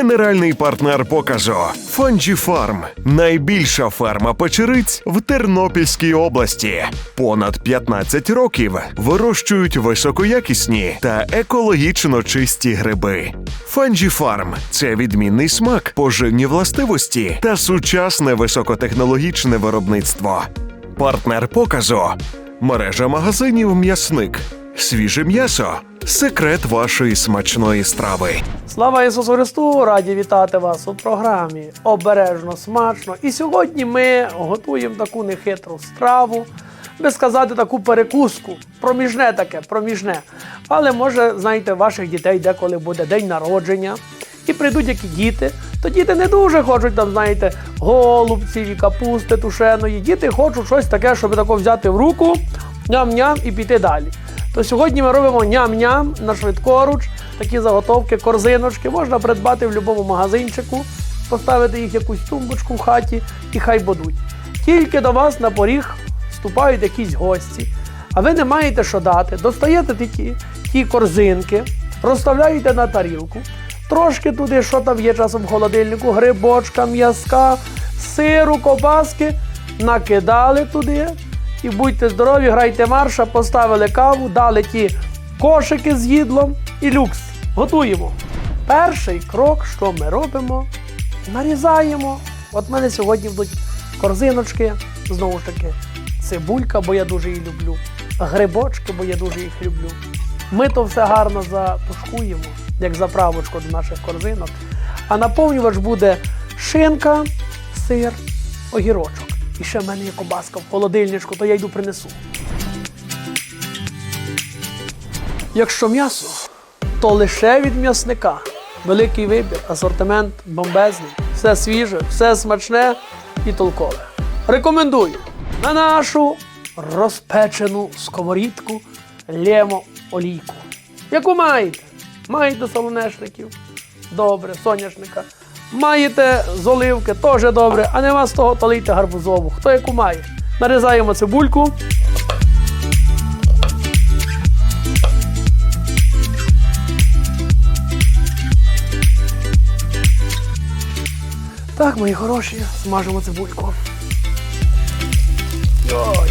Генеральний партнер показу Фарм найбільша ферма печериць в Тернопільській області. Понад 15 років вирощують високоякісні та екологічно чисті гриби. Фарм це відмінний смак, поживні властивості та сучасне високотехнологічне виробництво. Партнер показу мережа магазинів М'ясник. Свіже м'ясо секрет вашої смачної страви. Слава Ісусу Христу! Раді вітати вас у програмі Обережно смачно. І сьогодні ми готуємо таку нехитру страву, би сказати, таку перекуску. Проміжне таке, проміжне. Але може, знаєте, ваших дітей деколи буде день народження. І прийдуть які діти, то діти не дуже хочуть там, знаєте, голубців і капусти тушеної. Діти хочуть щось таке, щоб тако взяти в руку, ням-ням і піти далі. То сьогодні ми робимо ням-ням на швидкоруч, такі заготовки, корзиночки можна придбати в будь-якому магазинчику, поставити їх в якусь тумбочку в хаті і хай будуть. Тільки до вас на поріг вступають якісь гості, а ви не маєте що дати. Достаєте такі ті корзинки, розставляєте на тарілку, трошки туди, що там є часом в холодильнику, грибочка, м'язка, сиру, кобаски, накидали туди. І будьте здорові, грайте марша, поставили каву, дали ті кошики з їдлом і люкс. Готуємо. Перший крок, що ми робимо, нарізаємо. От в мене сьогодні будуть корзиночки, знову ж таки, цибулька, бо я дуже її люблю, грибочки, бо я дуже їх люблю. Ми то все гарно затушкуємо, як заправочку до наших корзинок. А наповнювач буде шинка, сир, огірочок. І ще в мене є кобаска в холодильничку, то я йду принесу. Якщо м'ясо, то лише від м'ясника. Великий вибір, асортимент бомбезний, все свіже, все смачне і толкове. Рекомендую на нашу розпечену сковорідку лємо олійку. Яку маєте? Маєте солонешників? Добре, соняшника. Маєте з оливки, теж добре, а нема з того, то лийте гарбузову. Хто яку має? Нарізаємо цибульку. Так, мої хороші, смажимо цибульку. Йой.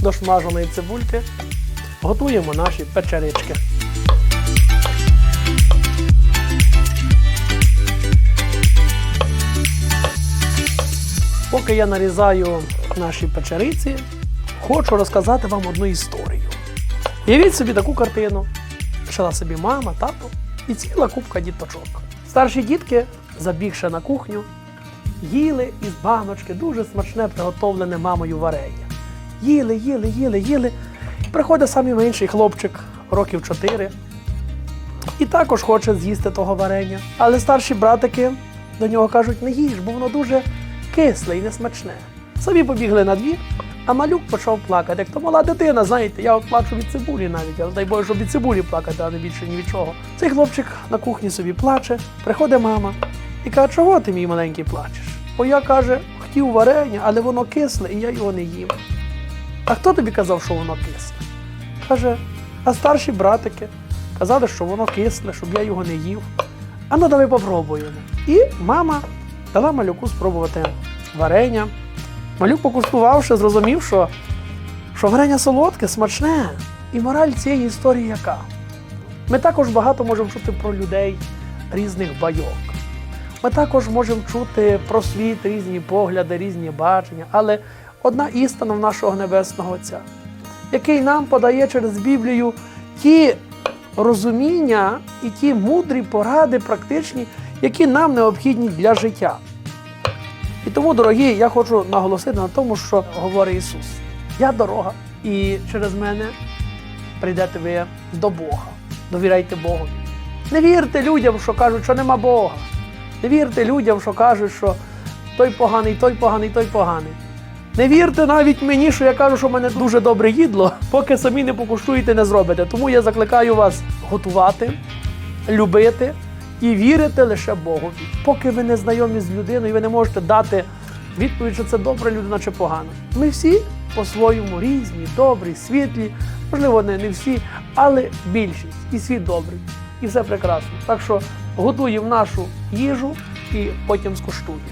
До смаженої цибульки готуємо наші печерички. Поки я нарізаю наші печериці, хочу розказати вам одну історію. Уявіть собі таку картину. Жила собі мама, тато і ціла купка діточок. Старші дітки, забігши на кухню, їли із баночки дуже смачне приготовлене мамою варення. Їли, їли, їли, їли. Приходить самий менший хлопчик, років 4, і також хоче з'їсти того варення. Але старші братики до нього кажуть, не їж, бо воно дуже кисле і несмачне. Собі побігли на двір, а малюк почав плакати. Як то мала дитина, знаєте, я от плачу від цибулі навіть, але дай Боже, щоб від цибулі плакати, а не більше ні від чого. Цей хлопчик на кухні собі плаче, приходить мама і каже, чого ти мій маленький плачеш? Бо я каже, хотів варення, але воно кисле, і я його не їм. А хто тобі казав, що воно кисле? Каже, а старші братики казали, що воно кисле, щоб я його не їв. А ну давай попробуємо. І мама дала малюку спробувати варення. Малюк, покуштувавши, зрозумів, що, що варення солодке, смачне. І мораль цієї історії яка? Ми також багато можемо чути про людей різних байок. Ми також можемо чути про світ, різні погляди, різні бачення, але одна істина в нашого Небесного Отця, який нам подає через Біблію ті розуміння і ті мудрі поради, практичні, які нам необхідні для життя. І тому, дорогі, я хочу наголосити на тому, що говорить Ісус: Я дорога, і через мене прийдете ви до Бога. Довіряйте Богу. Не вірте людям, що кажуть, що нема Бога. Не вірте людям, що кажуть, що той поганий, той поганий, той поганий. Не вірте навіть мені, що я кажу, що в мене дуже добре їдло, поки самі не покуштуєте, не зробите. Тому я закликаю вас готувати, любити і вірити лише Богові. Поки ви не знайомі з людиною, ви не можете дати відповідь, що це добра людина чи погана. Ми всі по-своєму різні, добрі, світлі, можливо, не, не всі, але більшість і світ добрий. і все прекрасно. Так що готуємо нашу їжу і потім скуштуємо.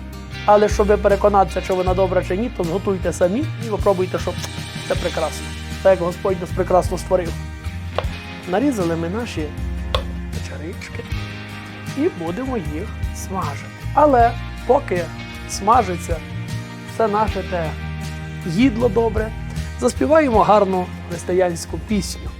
Але щоб переконатися, чи вона добра чи ні, то зготуйте самі і попробуйте, щоб це прекрасно. Так як Господь нас прекрасно створив. Нарізали ми наші печерички і будемо їх смажити. Але поки смажиться все наше те їдло добре, заспіваємо гарну християнську пісню.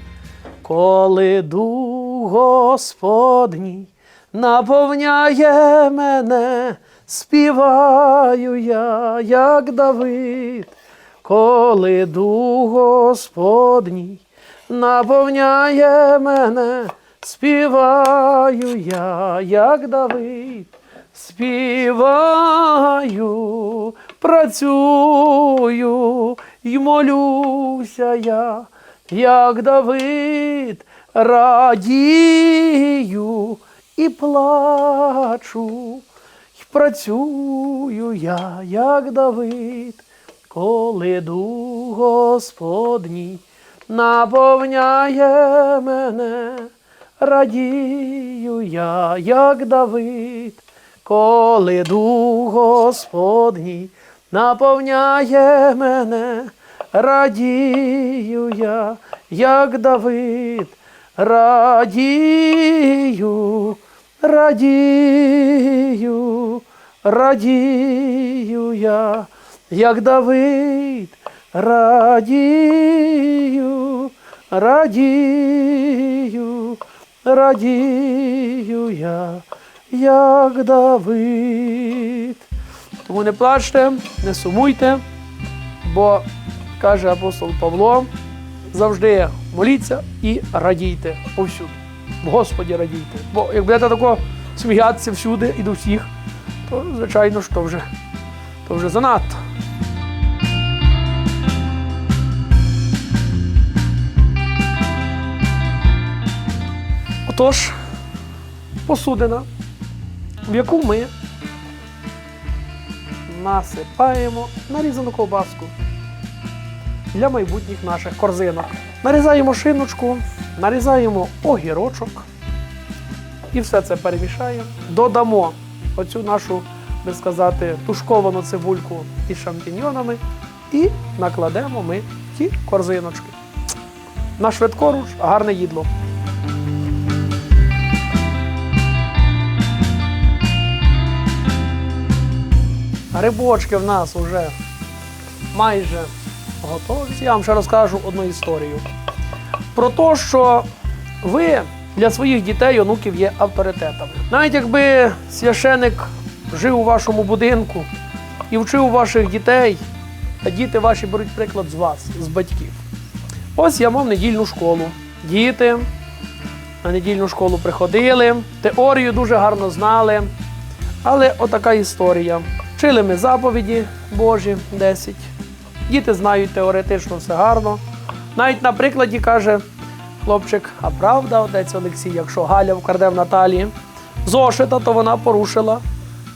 Коли дух Господній наповняє мене, співаю я, як Давид, коли дух Господній наповняє мене, співаю я, як Давид, співаю, працюю й молюся я, як Давид, радію і плачу, й працюю я, як Давид, коли дух Господній наповняє мене, радію я, як Давид, коли дух Господній наповняє мене, радію я, як Давид, радію, радію, радію я, як Давид, радію, радію, радію я, як Давид. Тому не плачте, не сумуйте, бо каже апостол Павло, завжди моліться і радійте повсюди. Господі радійте. Бо як будете тако сміятися всюди і до всіх, то звичайно то вже, то вже занадто. Отож, посудина, в яку ми насипаємо нарізану ковбаску для майбутніх наших корзинок. Нарізаємо шиночку, нарізаємо огірочок і все це перемішаємо. Додамо оцю нашу, би сказати, тушковану цибульку із шампіньйонами і накладемо ми ті корзиночки. На швидкоруч гарне їдло. Грибочки в нас вже майже готові. Я вам ще розкажу одну історію. Про те, що ви для своїх дітей, онуків є авторитетами. Навіть якби священик жив у вашому будинку і вчив ваших дітей, а діти ваші беруть приклад з вас, з батьків. Ось я мав недільну школу. Діти на недільну школу приходили, теорію дуже гарно знали. Але отака історія. Вчили ми заповіді Божі 10. Діти знають теоретично все гарно. Навіть на прикладі каже хлопчик, а правда, отець Олексій, якщо Галя вкраде в Наталії зошита, то вона порушила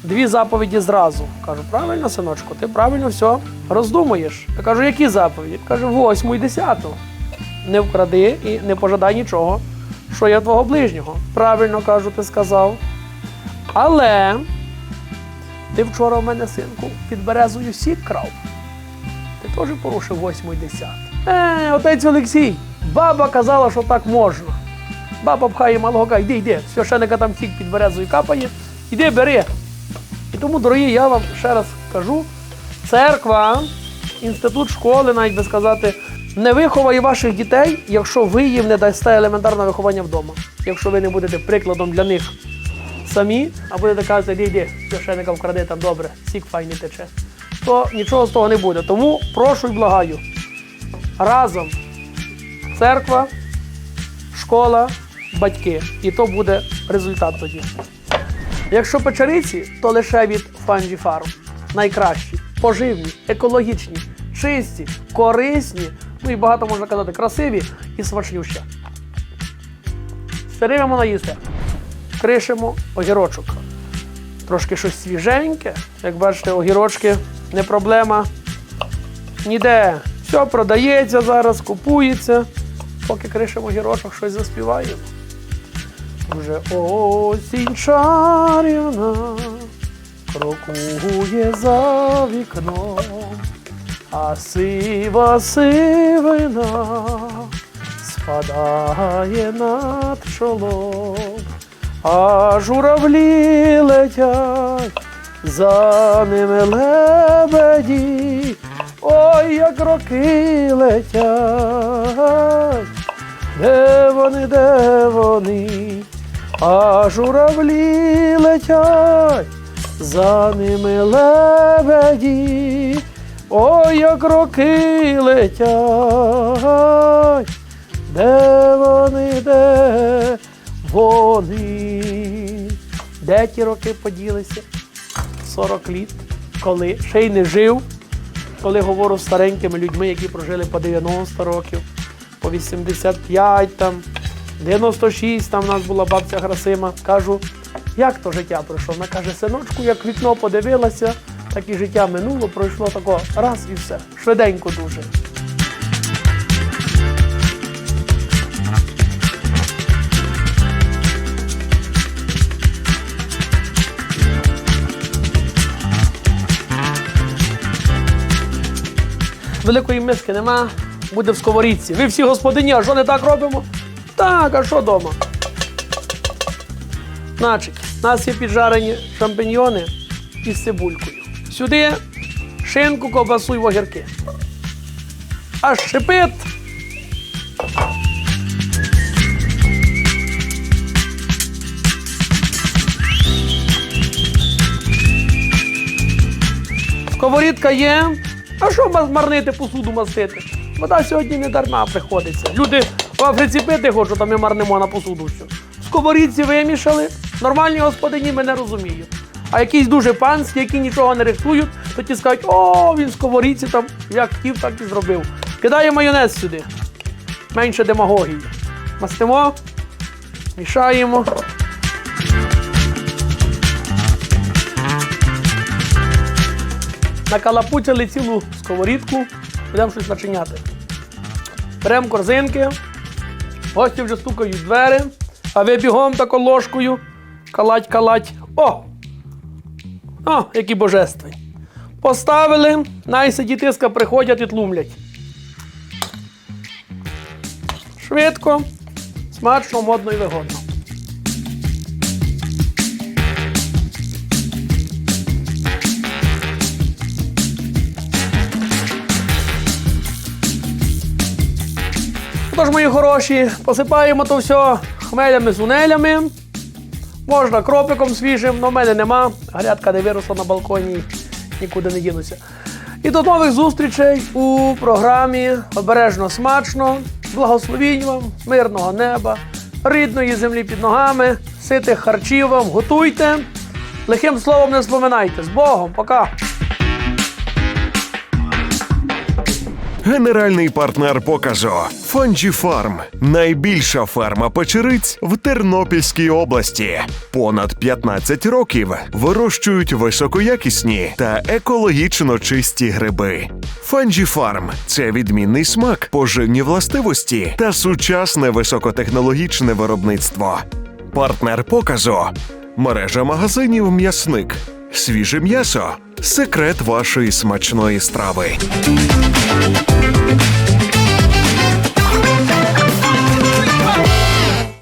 дві заповіді зразу. Кажу, правильно, синочку, ти правильно все роздумуєш. Я кажу, які заповіді? Каже, восьму і десяту. Не вкради і не пожадай нічого, що є твого ближнього. Правильно кажу, ти сказав. Але ти вчора в мене, синку, під березою сік крав. Ти теж порушив 8 і 10. Е, отець Олексій, баба казала, що так можна. Баба пхає малого, йди, йди, священика там сік під березою капає, іди, бери. І тому, дорогі, я вам ще раз кажу: церква, інститут школи, навіть би сказати, не виховає ваших дітей, якщо ви їм не дасте елементарне виховання вдома. Якщо ви не будете прикладом для них самі, а будете казати, іди, йди, священика вкради там добре, сік файний тече, то нічого з того не буде. Тому прошу і благаю. Разом церква, школа, батьки. І то буде результат тоді. Якщо печериці, то лише від Fungi Farm. Найкращі, поживні, екологічні, чисті, корисні, ну і багато можна казати, красиві і смачнющі. Стеримо наїсти кришимо огірочок. Трошки щось свіженьке. Як бачите, огірочки не проблема. Ніде. Все продається зараз, купується. Поки кришимо огірочок, щось заспіваємо. Вже осінь чарівна крокує за вікном, а сива сивина спадає над чолом, а журавлі летять, за ними лебеді, ой, як роки летять. Де вони, де вони, а журавлі летять, за ними лебеді, ой, як роки летять, де вони, де вони, де ті роки поділися? 40 літ, коли ще й не жив, коли говорю з старенькими людьми, які прожили по 90 років, по 85 там, 96 там в нас була бабця Грасима. Кажу, як то життя пройшло? Вона каже, синочку, як вікно подивилася, так і життя минуло, пройшло тако раз і все. Швиденько дуже. Великої миски нема, буде в сковорідці. Ви всі господині, а що не так робимо? Так, а що вдома? Значить, у нас є піджарені шампіньйони із цибулькою. Сюди шинку, ковбасу і огірки. Аж шипить. Сковорідка є. А що марнити посуду мастити? Вода сьогодні не дарма приходиться. Люди в Африці пити хочуть, а ми марнимо на посуду все. В сковорідці вимішали. Нормальні господині мене розуміють. А якісь дуже панські, які нічого не рихтують, то ті скажуть, о, він сковорідці там як хотів, так і зробив. Кидає майонез сюди. Менше демагогії. Мастимо, мішаємо. Накалапуцяли цілу сковорідку, будемо щось начиняти. Беремо корзинки, гості вже стукають двері, а ви бігом тако ложкою. Калать, калать. О! О, які божественні. Поставили, найсиді тиска приходять і тлумлять. Швидко, смачно, модно і вигодно. Тож, мої хороші, посипаємо то все хмелями сунелями. Можна кропиком свіжим, але в мене нема. Грядка не виросла на балконі, нікуди не дінуся. І до нових зустрічей у програмі Обережно смачно. Благословінь вам, мирного неба, рідної землі під ногами, ситих харчів вам, готуйте. Лихим словом не споминайте. З Богом, пока! Генеральний партнер показу Фанджі Фарм найбільша ферма печериць в Тернопільській області. Понад 15 років вирощують високоякісні та екологічно чисті гриби. Фанджі Фарм це відмінний смак, поживні властивості та сучасне високотехнологічне виробництво. Партнер показу мережа магазинів М'ясник. Свіже м'ясо секрет вашої смачної страви.